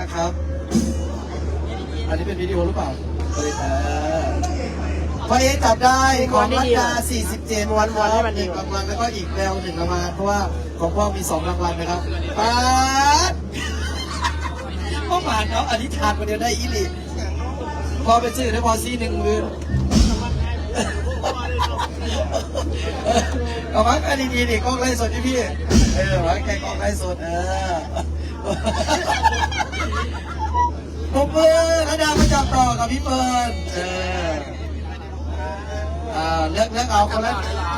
นะครับ อันนี้เป็นวิดีโอหรือเปล่าเออพอเอจับได้ของรัตดา47วันวันให้มันหนึ่งรางวัลแล้วก็อีกแนวหนึ่งรางวัลเพราะว่าของพ่อมีสองรางวัลนะครับป๊าดพ่อหมานเนาะอธิษฐานคนเดียวได้อีหลีพอไปซื้อได้พอซีหนึ่งหมื่นเอามากันดีๆดิกล้องไล่สดที่พี่เออมาแกกล้องไล่สดเออ ผมเปิดแล้วดาวมาจับต่อกับพี่เปิร์นเอออ่าเลือกเลือกเอาคนละ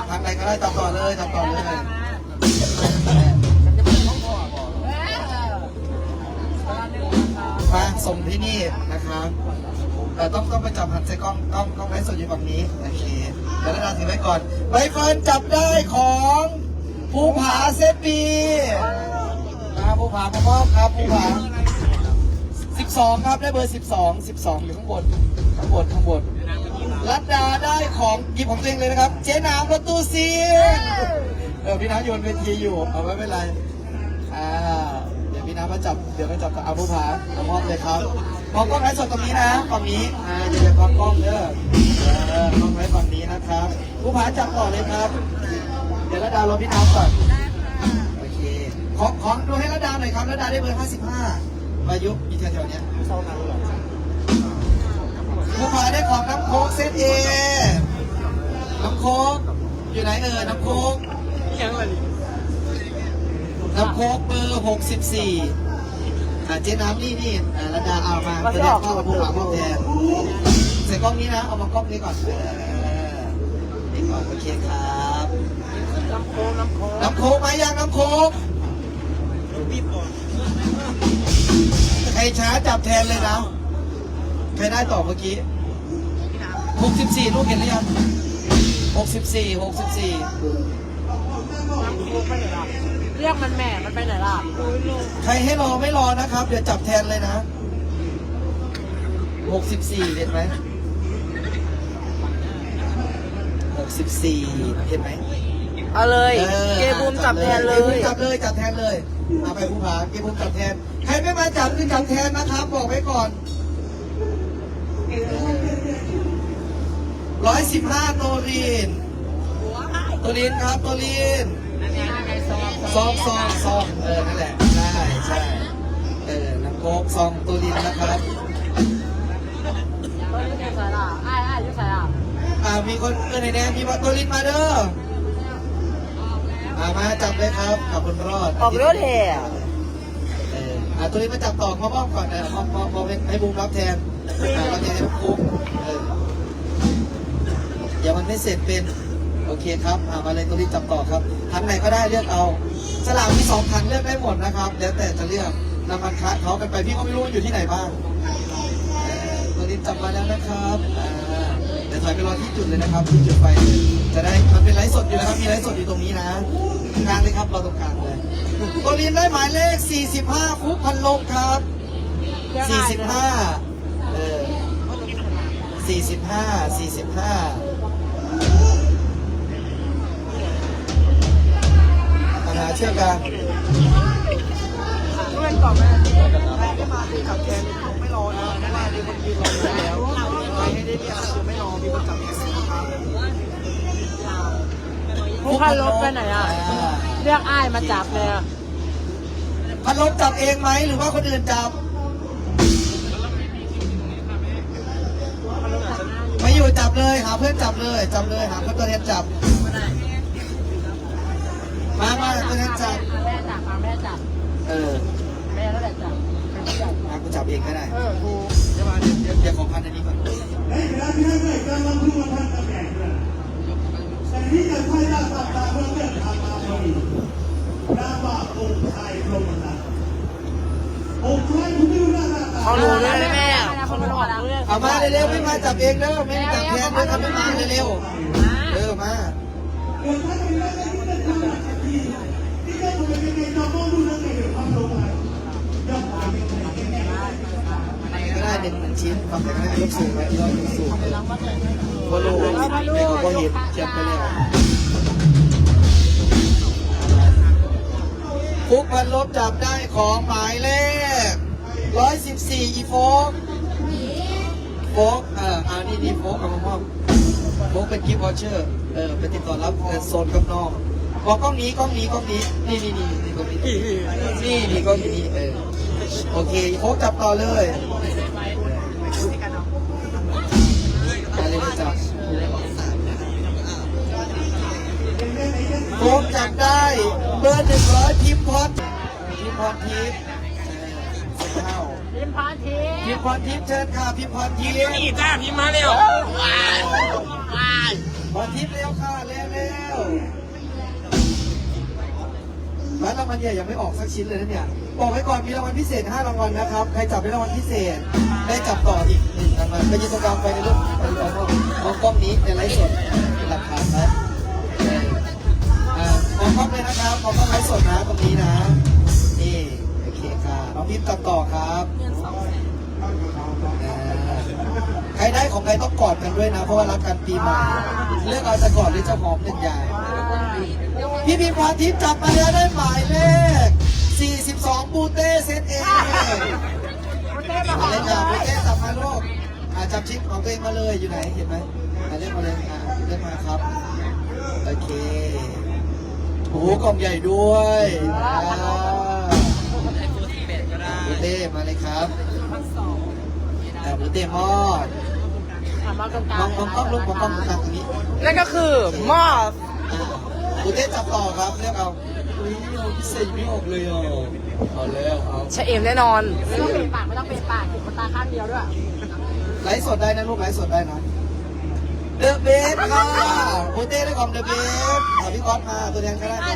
ทางไหนก็ได้จับต่อเลยจับต่อเลยมาส่งที่นี่นะครับเอ่ต้องต้องไปจับหันใส่กล้องกล้องกล้องไลฟ์สดอยู่ฝั่งนี้โอเคเดี๋ยวแล้วดาถือไว้ก่อนใบเฟิร์นจับได้ของภูผาเซปีมาภูผามามอบครับภูผา 12 ครับ ได้เบอร์ 12 12 อยู่ข้างบน ข้างบน ข้างบน รัตดาได้ของหยิบของตัวเองเลยนะครับ เจ๊น้ำประตูซีเออพี่น้ำโยนเวทีอยู่ เอาไว้ไม่เป็นไร อ่า เดี๋ยวพี่น้ำมาจับ เดี๋ยวมาจับกับอาบุภาเอามอบเลยครับมองกล้องไว้สดตรงนี้นะฝั่งนี้ อ่าอย่าอย่ากล้องกล้องเด้อเออกล้องไว้ฝั่งนี้นะครับผู้ผาจับต่อเลยครับ เดี๋ยวรัตดารอพี่น้ำก่อน โอเค ขอขอดูให้ระดาหน่อยครับระดาได้เบอร์ 55 มายุมีแถวๆเนี้ยผู้พาได้ของน้ำโค้กเซตเอน้ำโค้กอยู่ไหนเอ่ยน้ำโค้กน้ำโค้กเบอร์64อ่าเจ๊น้ำนี่นี่อ่าระดาเอามาแสดงเข้ากับผู้หลังมอบแทนใส่กล้องนี้นะ เอามากล้องนี้ก่อนเออนี่ก่อนโอเคครับน้ำโค้งน้ำโค้งน้ำโค้กมายังน้ำโค้ก ใครช้าจับแทนเลยนะ ใครได้ต่อเมื่อกี้ 64 ลูกเห็นหรือยัง 64 64เรียกมันแม่ มันไปไหนล่ะใครให้รอไม่รอนะครับ เดี๋ยวจับแทนเลยนะ 64 เห็นไหม 64 เห็นไหม เอาเลย ออเกบูมจับแทนเลกบูมยจับเลยจับแทนเลยเอาไปผู้ผาเกบูมจับแทนใครไม่มาจับคือจับแทนนะครับ บอกไว้ก่อนร้อยสิบห้าโตลีนโตลีนครับโตลีนซองซองซองเออนั่นแหละใช่ใช่เออน้ำโคกซองโตลีนนะครับตอนนี้อยู่ใส่ล่ะอ้ายอ้ายอยู่ใส่อะอ่ามีคนเออไหนแน่มีว่าโตลีนมาเด้อ อ่ามาจับเลยครับขอบคุณรอดออกรถแห่เอออะตัวนี้มาจับต่อมอบๆก่อนนะมอบมอบมอบให้ให้บูมรับแทนอ่ารับแทนให้บูมเอออย่ามันไม่เสร็จเป็น โอเคครับอ่ามาเลยตัวนี้จับต่อครับทันไหนก็ได้เลือกเอาสลากมีสองทันเลือกได้หมดนะครับ แล้วแต่จะเลือกนำมันคัดเขากันไปพี่ก็ไม่รู้ว่าอยู่ที่ไหนบ้างเออตัวนี้จับมาแล้วนะครับอ่าเดี๋ยวถอยไปรอที่จุดเลยนะครับที่จุดไฟจะได้มันเป็นไลฟ์สด ครับ เราตรงกางเลยตัวลินได้หมายเลข 45 ฟุกพันลมครับ 45 เออ 45 45ปัญหาเชื่อกันเพื่อนก่อนแม่แม่ก็มาที่จับแทนไม่รอนะแม่มีคนยืนรออยู่แล้วใครให้ได้เรียกคือไม่รอมีคนจับแทนนะครับ ผู้พันลบไปไหนอะ เรียกอ้ายมาจับเลยอะพันลมจับเองไหมหรือว่าคนอื่นจับ ไม่อยู่จับเลยหาเพื่อนจับเลย จับเลยหาเพื่อนตัวแทนจับ มามาตัวแทนจับ แม่จับแม่จับ เออ แม่แล้วแหละจับมากูจับเองก็ได้ เออถูกเดี๋ยวมาเดี๋ยวเดี๋ยวเดี๋ยวขอพันอันนี้ก่อน เขารู้ด้วยแม่เขารู้แล้วเอามาเร็วๆไม่มาจับเองเด้อไม่จับแทนด้วยครับไม่มาเร็วๆเออมาก็ได้หนึ่งหนึ่งชิ้นทำแต่ก็ได้ยกสูงไว้ยกสูง พอรู้ไม่ก็เห็นเทียบไปแล้วฟุกพันลบจับได้ของหมายเลขร้อยสิบสี่อีโฟกโฟกเอ่ออ่านี่นี่โฟกกับมอมโฟกเป็นกิฟต์วอเชอร์เออไปติดต่อรับเงินโซนกับน้องบอกกล้องนี้กล้องนี้กล้องนี้นี่นี่นี่นี่กล้องนี้นี่นี่กล้องนี้เออโอเคโฟกจับต่อเลย โฟกจับได้เบอร์หนึ่งร้อยพิมพ์พอดพิมพ์พอดทิพย์เออเข้าพิมพาทีพิมพ์พรทิพย์เชิญค่ะพิมพ์พรทิพย์นี่จ้าพิมพ์มาเร็วพรทิพย์เร็วค่ะเร็วเร็วร้านรางวัลใหญ่ยังไม่ออกสักชิ้นเลยนะเนี่ยบอกไว้ก่อนมีรางวัลพิเศษ 5 รางวัลนะครับ ใครจับได้รางวัลพิเศษ ได้จับต่ออีกหนึ่งรางวัลไปยืนตรงกลางไปในรูปไปเอามองกล้องนี้ในไลฟ์สดเป็นหลักฐานนะ เรับมองกล้องไลฟ์สดนะตรงนี้นะ นี่โอเคค่ะน้องพิมพ์จับต่อครับใครได้ของใครต้องกอดกันด้วยนะ เพราะว่ารักกันปีใหม่เลือกเอาจะกอดหรือจะหอมหนึ่งอย่างพี่พิมพาทิพย์จับมาแล้วได้หมายเลข 42 บูเต้เซตเอมาเลยจ้าบูเต้จับมาลูกอาจับชิปของตัวเองมาเลยอยู่ไหนเห็นไหมอ่าเรียกมาเลยอ่าเรียกมาครับ โอเค โอ้โหกล่องใหญ่ด้วยอ่าบูเต้มาเลยครับอ่าบูเต้มอดมากลางมองมองกล้องลูกมองกล้องตรงกลางตรงนี้นั่นก็คือหม้อบูเต้จับต่อครับเรียกเอาอุ้ยเอาพิเศษไม่ออกเลยอะเอาแล้วเอาชะเอมแน่นอน ไม่ต้องเป็นปากไม่ต้องเป็นปากมันตาข้างเดียวด้วยไลฟ์สดได้นะลูกไลฟ์สดได้นะ เดอะเบสค่ะบูเต้ได้ของเดอะเบสเอาพี่ก๊อตมาตัวแทนก็ได้มา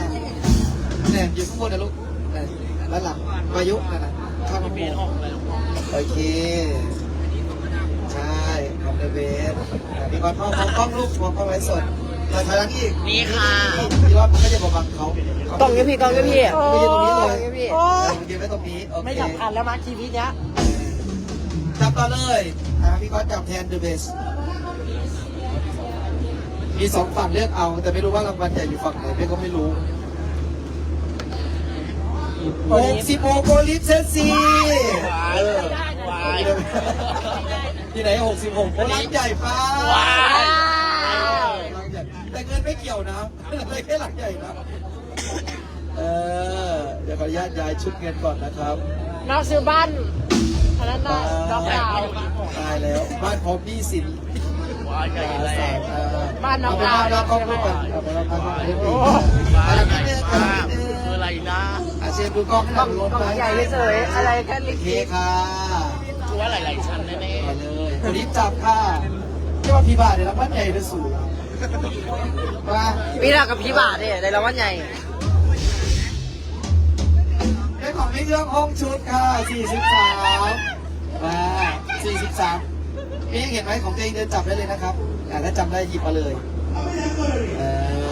เนี่ยอยู่ข้างบนนะลูกเนี่ยด้านหลังวายุนั่นนะข้างบนโอเค ใช่ของเดอะเบสพี่ก๊อตมองมองกล้องลูกมองกล้องไลฟ์สดมาทางนี้อีกนี่ค่ะพี่รอดไม่ได้บอกบังเขากล้องยี่พี่กล้องยี่พี่ไม่ใช่ตรงนี้เลยพี่เออยืนไว้ตรงนี้โอเคไม่สำคัญแล้วมาชีวิตเนี้ยจับต่อเลยอ่าพี่ก๊อตจับแทนเดอะเบส มีสองฝั่งเลือกเอา แต่ไม่รู้ว่ารางวัลใหญ่อยู่ฝั่งไหนพี่ก็ไม่รู้หกสิบโอโกลิฟเซนซีเออที่ไหนหกสิบหกร้านใหญ่ป้าร้านใหญ่แต่เงินไม่เกี่ยวนะเลยแค่หลังใหญ่นะเออเดี๋ยวขออนุญาตย้ายชุดเงินก่อนนะครับน้องซื้อบ้านอันนั้นน่ะน้องดาวตายแล้วบ้านพร้อมหนี้สิน บ้านน้องดาวเราก็รู้กันเอาไปเราพักเรื่องนี้อะไรนิดนึงอะไรนิดนึงอะไรนะอาเชฟดูกล้องให้หน่อยลงไปใหญ่เฉยๆอะไรแค่โอลิเคค่ะคือว่าหลายๆชั้นแน่มาเลยคนนี้จับค่ะที่ว่าพี่บาทเนี่ยรางวัลใหญ่เป็นสูงมาๆพี่ดากับพี่บาทเนี่ยในรางวัลใหญ่ได้ของพี่เรื่องห้องชุดค่ะ 43มา43 พี่เห็นไหมของตัวเองเดินจับได้เลยนะครับอ่าถ้าจำได้หยิบมาเลยเอ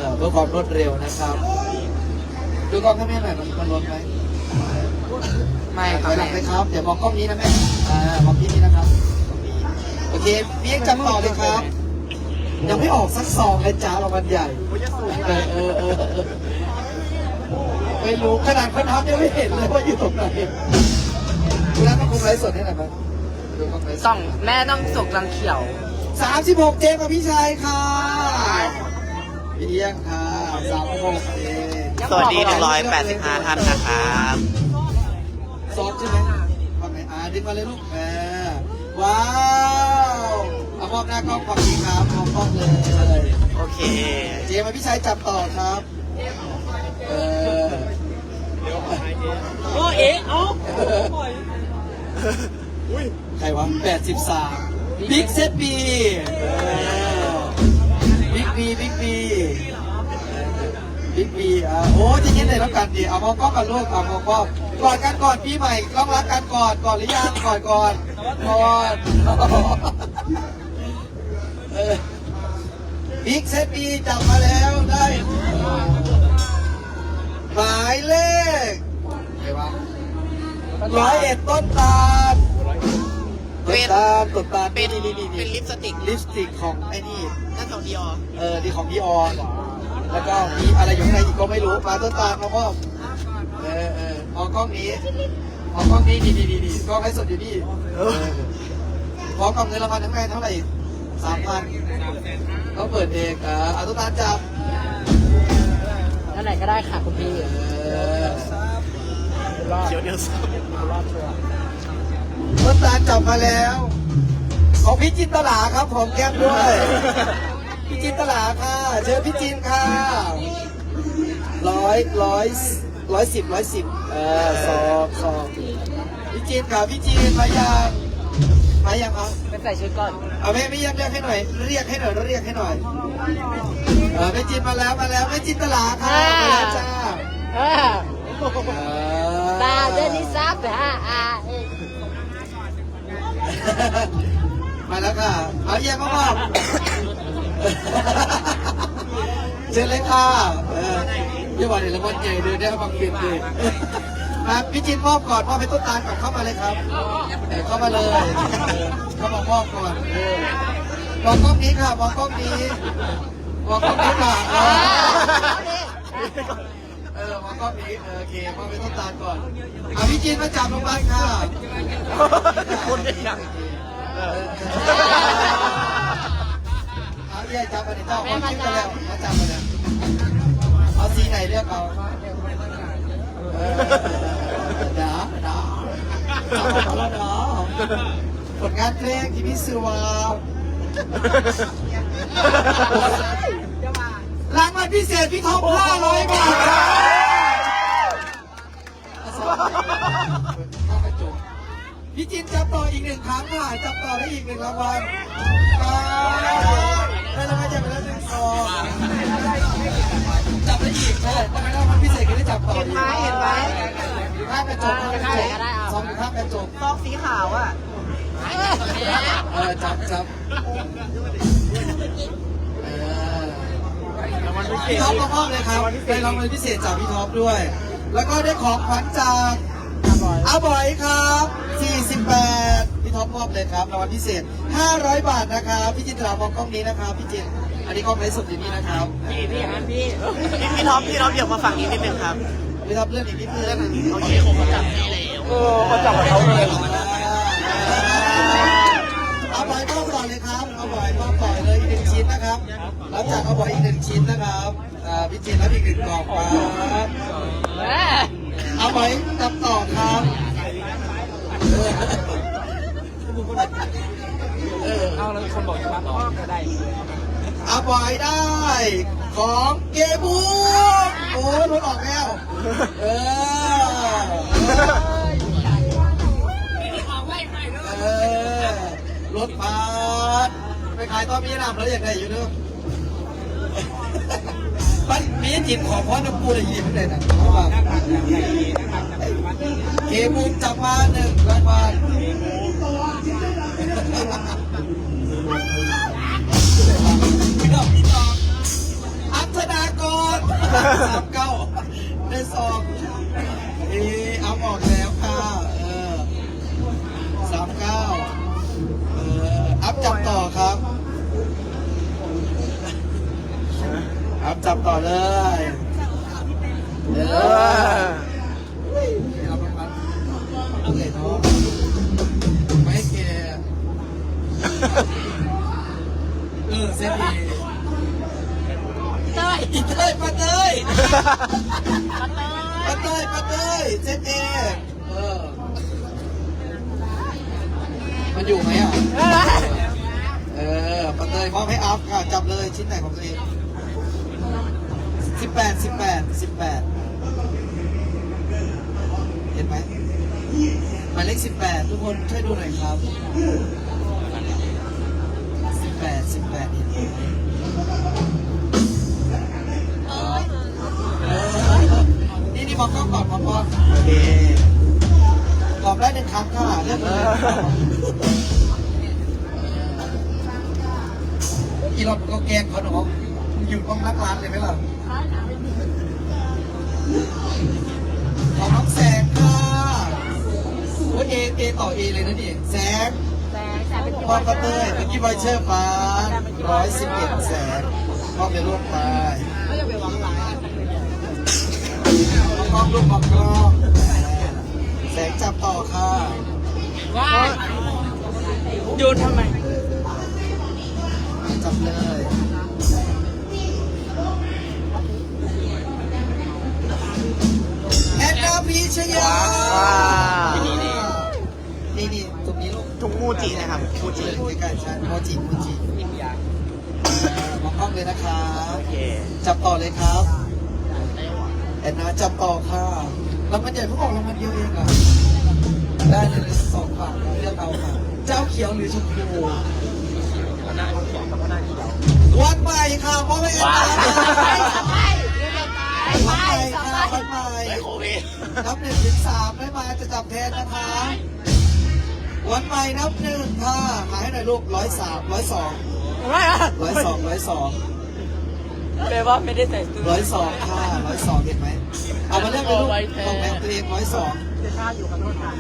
อเพื่อความรวดเร็วนะครับ ดูกล้องให้แม่หน่อยมันมันล้นไหมไม่คถรับอยหลังเลยครับ เดี๋ยวมองกล้องนี้นะแม่อ่ามองที่นี่นะครับกล้องนี้โอเคพี่เอกจับต่อเลยครับ ยังไม่ออกสักซองเลยจ้ารางวัลใหญ่ เออเออเออเออไม่รู้ขนาดคนทำยังไม่เห็นเลยว่าอยู่ตรงไหนคุณนัทต้องคุมไลฟ์สดให้หน่อยไหมดูกล้องไลฟ์ สต้ดองแม่ต้องสุกรังเขียวสามสิบหกเจมส์กับพี่ชายค่ะพี่เอี้ยงค่ะสามหกเจมส์สวัสดี 185 ท่านนะครับซอฟใช่ไหมฝั่งไหนอ่าดึงมาเลยลูกแหมว้าวเอามอบหน้ากล้องฝั่งนี้ครับมองกล้องเลย โอเค เจมส์มาพี่ชายจับต่อครับ เออโอ้เอ๊ะเอ้า ใครวะแปดสิบสามบิ๊กเซตบีบิ๊กบีบิ๊กบีบิ๊กบีอะโอ้จะยินเลยแล้วกันดีเอามองกล้องกันลูกเอามองกล้องกอดกันก่อนปีใหม่ต้องรักกันก่อนก่อนหรือยังก่อนก่อนก่อนบิ๊กเซตบีจับมาแล้วได้หมายเลขใครวะร้อยเอ็ดต้นตาล เป็นตาลต้นตาลเป็นนี่นี่นี่เป็นลิปสติกลิปสติกของไอ้นี่นั่นของดีออเออดีของพี่ออนแล้วก็มีอะไรอยู่ข้างในอีกก็ไม่รู้ปลาต้นตาลเขาก็เออเออเอากล้องนี้เอากล้องนี้ดีดีดีดีกล้องไลฟ์สดอยู่นี่ขอกล่องเงินรางวัลทั้งแม่เท่าไหร่สามพันเขาเปิดเองอ่าเอาตุ๊กตาจับนั่นไหนก็ได้ค่ะคุณพี่เออรอดเดี๋ยวเดี๋ยวรอดชัวร์ ตุ๊กตาจับมาแล้ว ของพี่จินตลาครับผมแก้มด้วย พี่จินตลาค่ะ เชิญพี่จินค่ะร้อยร้อยร้อยสิบร้อยสิบเออสองสองพี่จินค่ะพี่จินมายังมายังครับไปใส่ชุดก่อนเอาแม่ไม่ยังเรียกให้หน่อย เรียกให้หน่อยเรียกให้หน่อยเออแม่จินมาแล้วมาแล้วแม่จินตลาค่ะมาแล้วจ้าเออเออตาเดนิซับฮะอ่าเอ้ย มาแล้วค่ะเอาเยี่ยมมากๆเชิญเลยค่ะเออยี่วันเดี๋ยวรางวัลใหญ่เดินได้บังเปลี่ยนเลยมาพี่จินมอบก่อนมอบให้ต้นตาลก่อนเข้ามาเลยครับเออเข้ามาเลยเข้ามามอบก่อนเออมองกล้องนี้ค่ะมองกล้องนี้มองกล้องนี้ค่ะ เออเออมองกล้องนี้เออโอเคมอบให้ต้นตาลก่อนเอาพี่จินมาจับลงมาค่ะคนเดียวเอาเรียกจับมาดิเจ้าเอาคิดกันแล้วมาจับมาเนี่ยเอาสีไหนเลือกเอาเออด่าด่าจับมาแล้วเนาะผลงานเพลงที่พี่ซื้อมา รางวัลพิเศษพี่ท็อป500 บาทครับเข้ากระจกพี่จินจับต่ออีกหนึ่งครั้งค่ะจับต่อได้อีกหนึ่งรางวัลได้รางวัลใหญ่ไปแล้วหนึ่งซองจับได้อีกใช่ทำไมรางวัลพิเศษก็ได้จับต่ออีกเห็นไหมข้างกระจกข้างกระจกซองอยู่ข้างกระจกซองสีขาวอะเออจับจับ พี่ท็อปมามอบเลยครับได้รางวัลพิเศษจากพี่ท็อปด้วย แล้วก็ได้ของขวัญจากอาบอยครับ 48 พี่ท็อปมอบเลยครับรางวัลพิเศษ 500 บาทนะครับพี่จินตรามองกล้องนี้นะครับพี่จินอันนี้กล้องไลฟ์สดอยู่นี่นะครับพี่พี่ฮันพี่พี่พี่ท็อปพี่ท็อปเดี๋ยวมาฝั่งนี้นิดนึงครับพี่ท็อปเลื่อนอีกนิดนึงโอเคผมจับให้แล้วเออมาจับกับเขาเลย นะครับรับจากเอาบอยอีกหนึ่งชิ้นนะครับพี่จินรับอีกหนึ่งกล่องครับเออเอาไว้จับต่อครับเอาแล้วคนบอกจะมาต่อก็ได้เอาไว้ได้ ของเกบูโอ้ยรถออกแล้ว เออรถพา ไปขายตอนมีน้ำแล้วอยากได้อยู่เนอะมันมีจิตขอพรน้ำปูได้ยินเลยนะระว่าเกบูมจับมาหนึ่งรางวัลดองพี่น้องอัธนากร จับต่อเลยเออเอาเลยเนาะไม่เกเออเส้นดีเต้ยเต้ยปาเต้ยมาเต้ยปาเต้ยปาเต้ยเส้นเอเออมันอยู่ไหมอะ เออปาเต้ยมอบให้อัพค่ะ จับเลยชิ้นไหนของตัวเอง สิบแปดสิบแปดสิบแปดเห็นไหมหมายเลขสิบแปดทุกคนช่วยดูหน่อยครับสิบแปดสิบแปดเห็นไหมเออนี่นี่มองกล้องก่อนมองกล้องโอเคตอบได้หนึ่งครั้งค่ะเรื่องเลยอีรอบก็แกล้งเขาหนูอยู่ต้องรักร้านเลยไหมล่ะ ของน้องแสงค่ะโอ้ยเอเอต่อเอเลยนะนี่แสงแสงแสงเป็นพอปะเตยเมื่อกี้ไวเชอร์ฟ้าร้อยสิบเอ็ดแสนพอไปร่วมไปก็จะไปหวังหลายกล้องรูปกล้องกล้องแสงจับต่อค่ะว้าหยุดทำไม พีชยาว้าวนี่นี่นี่ตรงนี้ลูกถุงมูจินะครับมูจิใกล้ๆใช่โมจิโมจิมองกล้องเลยนะครับโอเคจับต่อเลยครับแอนนาจับต่อค่ะรางวัลใหญ่เพิ่งออกรางวัลเดียวเองอะได้เลยสองฝั่งเลือกเอาค่ะ เจ้าเขียวหรือชมพูวันใหม่ค่ะพ่อแม่แอนนา วันใหม่ค่ะวันใหม่โควิดนับหนึ่งถึงสามไม่มาจะจับแทนนะคะวันใหม่นับหนึ่งค่ะหาให้หน่อยลูกร้อยสามร้อยสองร้อยสองร้อยสองแปลว่าไม่ได้ใส่เสื้ร้อยสองค่ะร้อยสองเห็นไหมเอามาเลือกเลยลูกแทนของแบงค์ตัวเองร้อยสองเดี๋ยวข้าอยู่กับโน้นค่ะ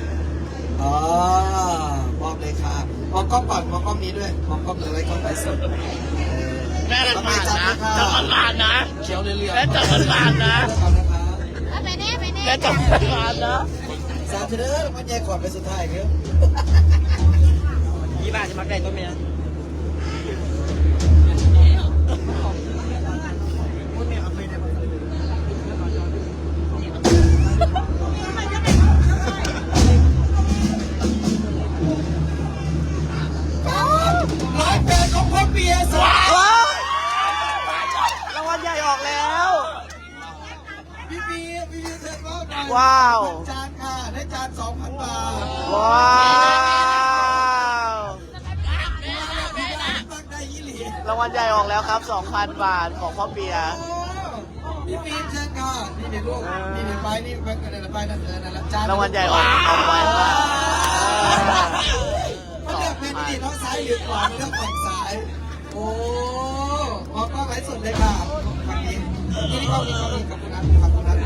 อ๋อมอบเลยค่ะมองกล้องก่อนมองกล้องนี้ด้วยมองกล้องเลยไว้กล้องไปสด แม่รันทำไมบานจับนะเลยค่ะจับมันบานนะเขียวเหลืองๆและจับมันบานนะเลือกเอานะคะไปแน่ไปแน่และจับมันบานนะสามเทเดอร์มันแยกก่อนไปสุดท้ายเงี้ยยี่บ้าจะมาใกล้ต้นเมียร้อยแปดของพ่อเปียสวัสดี ว้าวรางวัลใหญ่ออกแล้ว พี่ปีพี่ปีเชิญรอบหน่อย ว้าว จานค่ะได้จานสองพันบาทว้าวตั้งได้ยี่หลีรางวัลใหญ่ออกแล้วครับ 2,000 บาทของพ่อเบียร์พี่ปีเชิญค่ะนี่เดี๋ยวลูกนี่เดี๋ยวไปนี่ไปกันเลยไปนั่นเออนั่นแหละจานรางวัลใหญ่ออกออกไปครับมันเลือกเป็นดีน้องซ้ายหรือขวาเลือกฝั่งซ้ายโอ้มองกล้องไลฟ์สดเลยค่ะฝั่งนี้นี่นี่กล้องนี้กล้องนี้กับคุณนัทกับคุณนัท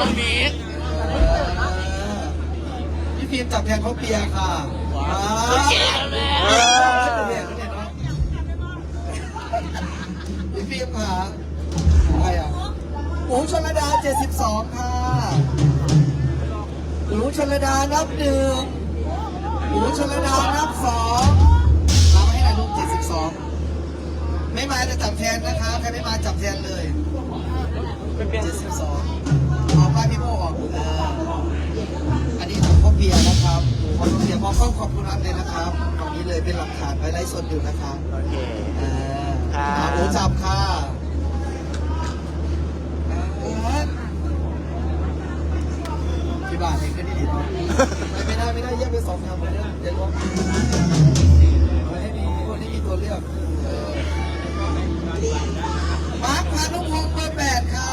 พ่อเบียร์เออ พี่ฟิล์มจับแทนเขาเปียร์ค่ะว้าวโอเคแม่เออพี่ฟิล์มค่ะใครอะหมูชลดา 72 ค่ะหมูชลดานับหนึ่งหมูชลดานับสองเอามาให้หน่อยลูก72 ไม่มาจะจับแทนนะคะ ใครไม่มาจับแทนเลย 72 เบียร์นะครับของพ่อเบียร์มองกล้องขอบคุณอันเลยนะครับตรงนี้เลยเป็นหลักฐานไว้ไลฟ์สดอยู่นะครับโอเคเออครับหาหมูจับค่ะพี่บาทเองก็นี่ดีเนาะไม่ได้ไม่ได้แยกเป็นสองทางหมดเลยเดี๋ยวลบไม่ให้มีคนที่มีตัวเลือกเออมาร์คพานุพงศ์เบอร์แปดค่ะ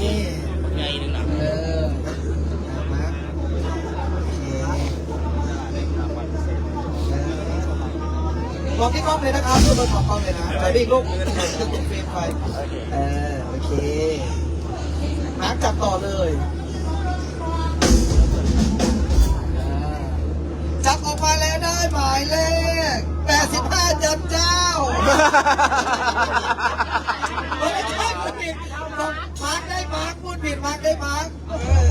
นี่ ใหญ่หนึ่งนะ เออเอามาโอเค มองที่กล้องเลยนะครับดูบนของกล้องเลยนะไปบิ๊กลูกตึกตึกเฟรมไปโอเคเออโอเคมาร์คจับต่อเลยอ่าจับออกมาแล้วได้หมายเลข85จันเจ้าไม่ใช่พูดผิดมาร์คได้มาร์คพูดผิดมาร์คได้มาร์คเออ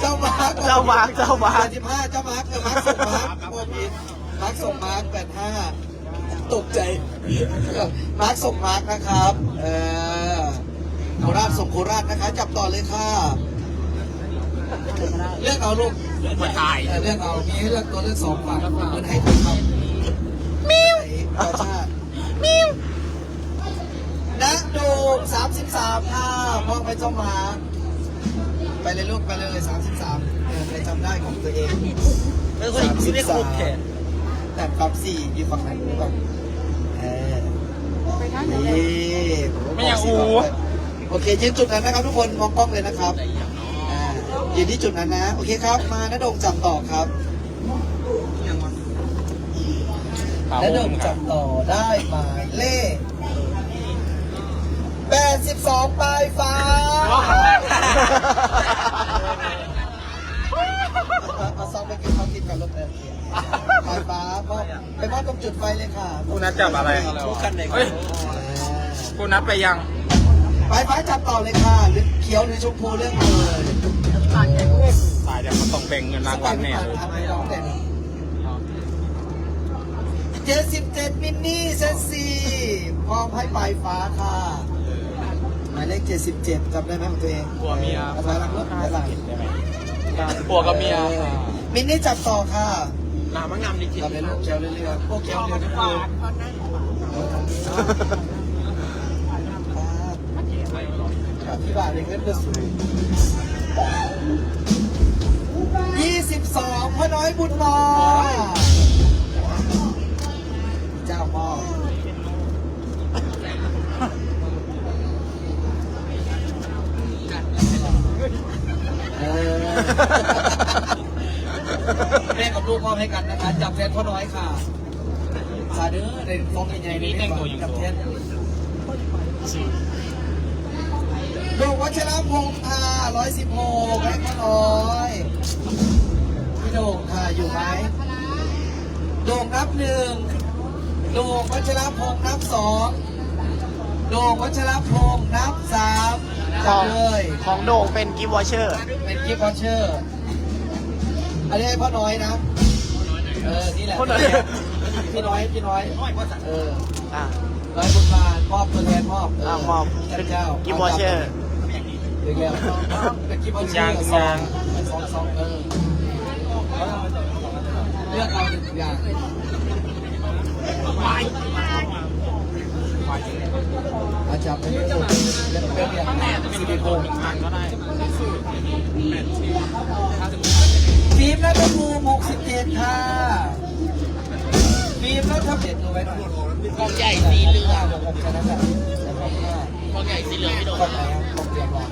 เจ้ามาร์คเจ้ามาร์คเจ้ามาร์คแปดสิบห้าเจ้ามาร์คเออมาร์คส่งมาร์คพูดผิด มาร์คส่งมาร์คแปดห้าตกใจ มาร์คส่งมาร์คนะครับ เออโคราชส่งโคราชนะคะจับต่อเลยค่ะเลือกเอาลูกมาถ่ายเออเลือกเอามีให้เลือกตัวเลือกสองฝั่งเหมือนให้ทองคำมิวต่อชาติมิวนักดูสามสิบสามค่ะมองไปเจ้าหมาไปเลยลูกไปเลยสามสิบสามใครจำได้ของตัวเองสามสิบสาม แต่ปรับสี่อยู่ฝั่งไหนรู้ป่ะเออนี่ไม่อยากอูโอเคยืนจุดนั้นนะครับทุกคนมองกล้องเลยนะครับอ่ายืนที่จุดนั้นนะ โอเคครับ มาณดงจับต่อครับณดงจับต่อได้หมายเลข82ปลายฟ้า เอาซองไปกินข้าวกินกับรถเอ อปลายฟ้ามอบไปมอบตรงจุดไฟเลยค่ะคุณนัดจับอะไรกันไหนเฮ้ยคุณนัดไปยังปลายฟ้าจับต่อเลยค่ะหรือเขียวหรือชมพูเรื่องเลยสายายเดี๋ยวมันต้องแบ่งเงินรางวัลแน่เลยทำให้เราเด่นเจ็ดสิบเจ็ดมินนี่เซตสี่มอบให้ปลายฟ้าค่ะหมายเลขเจ็ดสิบเจ็ดจำได้ไหมของตัวเองผัวเมียอาถอยหลังรถถอยหลังผัวกับเมียมินนี่จับต่อค่ะ น้ำมันงามดีจริงจับเป็นลูกแก้วเรื่อยๆพวกแก้วเรือทุกคนพี่บาทเลยเงินเดือนสูงยี่สิบสองพ่อน้อยบุญมาเจ้าพ่อเออ แม่กับลูกมอบให้กันนะคะ จับแทนพ่อน้อยค่ะสาเด้อในฟองใหญ่ๆนี่แต่งตัวอยู่จับแทนดวงวัชรพงษ์ค่ะร้อยสิบหกให้พ่อน้อยพี่โด่งค่ะอยู่ไหมโด่งนับหนึ่งโด่งวัชรพงษ์นับสองโด่งวัชรพงษ์นับสามขจัอบงเลย ของโด่งเป็นกิฟต์วอเชอร์ เป็นกิฟต์วอเชอร์ อันนี้ให้พ่อน้อยนะ เออ นี่แหละพ่อน้อย พี่น้อย พี่น้อย เอออะ ร้อยบุญมานมอบตัวแทนมอบอะมอบท่านเจ้ากิฟต์วอเชอร์เดี๋ยวแกเป็นกิฟต์วอเชอร์สอง สองสองเออเลือกเอาหนึ่งอย่าง อาจารย์เป็นเรื่องเป็นเรื่องสิริพงษ์ ฟิล์มรัฐภูมิ67ค่ะฟิล์มรัฐเด็ดดูไว้หน่อยกองใหญ่สีเหลืองกองใหญ่สีเหลืองพี่โดนกองเหลืองเหรอ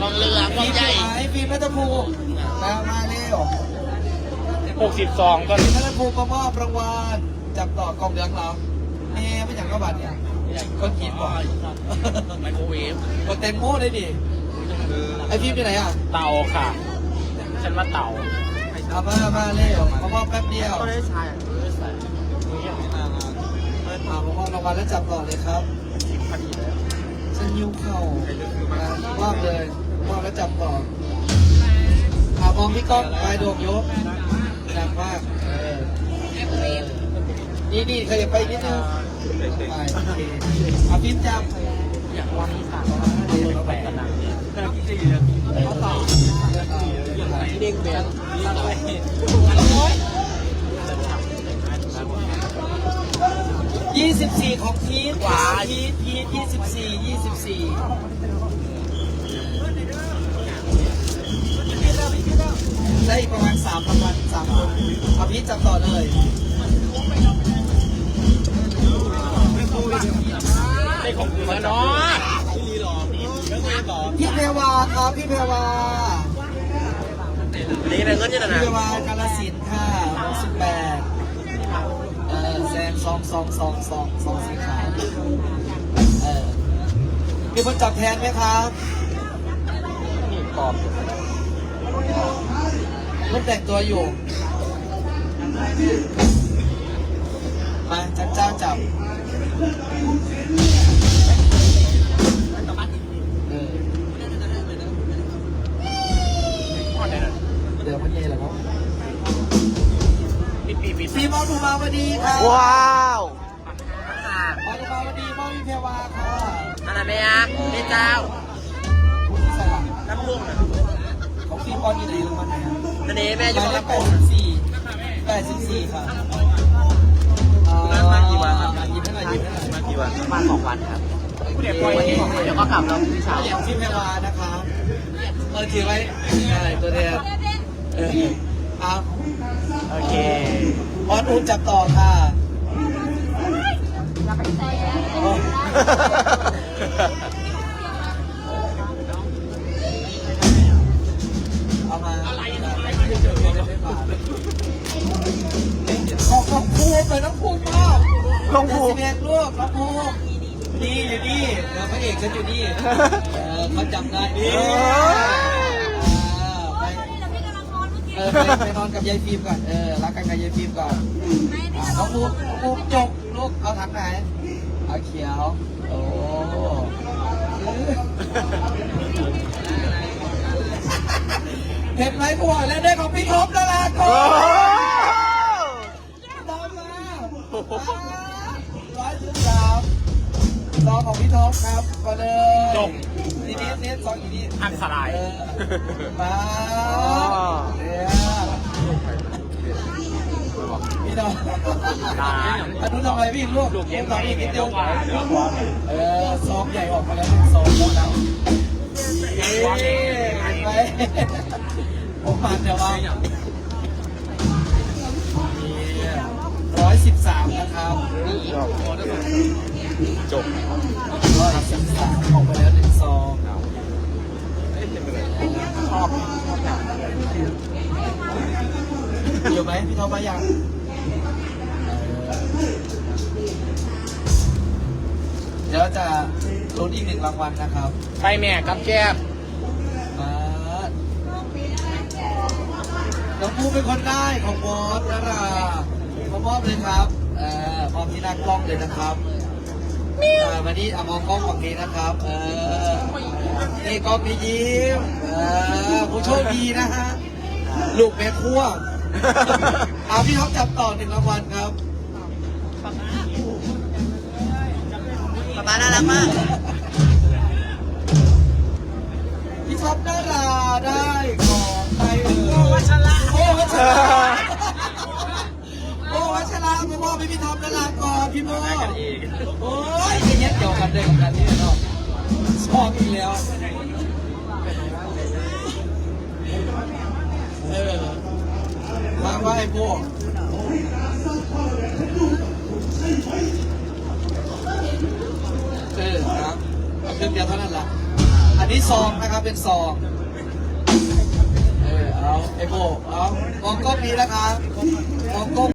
กองเหลืองกองใหญ่ไหนฟิล์มรัฐภูมิมามาเร็วหกสิบสองก็ฟิล์มรัฐภูมิมามอบรางวัลจับต่อกองเหลืองเรอเอ๊ะไม่อย่างกบัตรเนี่ยคนกินบ่อยไมโครเวฟคนแตงโมได้ดิไอฟิล์มอยู่ไหนอะเต่าค่ะ ฉันว่าเต่าเอามามาเร็วมามอบแป๊บเดียวก็ได้ใช้มามามอบรางวัลแล้วจับต่อเลยครับฉันยิ้วเข่ามอบเลยมอบแล้วจับต่ออ่ามองพี่ก้องไปโดกยกดังมากเออนี่นี่ขยับไปนิดนึงไปโอเคเอาพิมพ์จำอยากวันนี้ค่ะเดี๋ยวไปกันนะเด้งแบบ ยี่สิบสี่ของพีทว้าพีทพีทยี่สิบสี่ยี่สิบสี่ได้อีกประมาณสามปรางวัลสามคนเอาพี่จับต่อเลยได้ของคุณแล้วเนาะ พี่เพวาครับพี่เพวานี่เป็นเงินเยอะพี่นะเพวากาลสินธุ์ค่ะ68เออแซงซองซองซองซองซองสีขาวเออมีคนจับแทนไหมครับนี่กรอบคนแต่งตัวอยู่มาจับเจ้าจับาวดีค่ะว้าวมอลดูมาวดีมอลวิเทวาค่ะอันนั้นไหมอะพี่เจ้าคุณที่ใส่หลังน้ำพุ่งของฟีมอลอยู่ไหนรางวัลไหนอะอันนี้แม่หอยู่มายเลกับขน้ำแปพุ่ดงสิบสี่แปดสิบสี่ค่ะนั่นมากี่วันครับยิ้มให้หน่อยยิ้มให้หน่อย มากี่วันมาสองวันครับผู้เด็กปล่อยนี่เดี๋ยวก็กลับแล้วพี่เช้าเรียกฟีเทวานะคะเออถือไว้อะไรตัวแทนเออเอาโอเค ออนอูนจับต่อค่ะโอ้เอามาอะไรของน้องภูมิเลยน้องภูมิมากน้องภูมิเจ็ดสิบเอ็ดลูกน้องภูมินี่อยู่นี่เดี๋ยวพระเอกฉันอยู่นี่เออเขาจำได้นี่โอ้ยอ่าไปเออไปนอนกับยายฟิล์มก่อน เออ รักกันกับยายฟิล์มก่อนอ่าน้องภูมิน้องภูมิจกลูก เอาถังไหนเอาเขียว โอ้เห็นไหมผู้หอยและได้ของพี่ท็อปดาราก่อนตามมาร้อยสิบสามซองของพี่ท็อปครับก็เลย จบ นี่นี่นี่ซองอีนี่อันสลาย เออมาเนี่ยพี่น้องตายอันนู้นทำไมพี่ลูกลูกเย็นตอนนี้กินเดียวกว่าเดียวกว่าเออซองใหญ่ออกมาแล้วหนึ่งซองแล้วนะเอ๊ะเห็นไหมผมมันเดี๋ยวว่าร้อยสิบสามนะครับ จบร้อยสิบสามออกมาแล้วหนึ่งซองชอบอยู่ไหมพี่ท็อปมายังเดี๋ยวจะลุ้นอีกหนึ่งรางวัลนะครับไปแม่กับแก้มมาน้องปูเป็นคนได้ของบอสนารามามอบเลยครับเอ่อมอบที่หน้ากล้องเลยนะครับ อ่าวันนี้เอามองกล้องฝั่งนี้นะครับ เออ นี่กล้องพี่ยิ้ม เออ ผู้โชคดีนะฮะ ลูกแม่ครัวเอาพี่ท็อปจับต่อหนึ่งรางวัลครับ ป๊าป๊าน่ารักมาก พี่ท็อปนาราได้ของไปเอ่ยโอ้วัชระโอ้วัชระโอ้ วัชระพี่พ่อพี่ท็อปนาราก่อนพี่พ่อโอ้ยเป็นเย็ดเดียวกันเลยกับการนี้เนาะชอบอีกแล้วเออมาว่าไอ้พวกเออครับเอาเครื่องเดียวเท่านั้นแหละอันนี้ซองนะครับเป็นซองเออเอาไอ้โบเอามองกล้องนี้นะครับของก็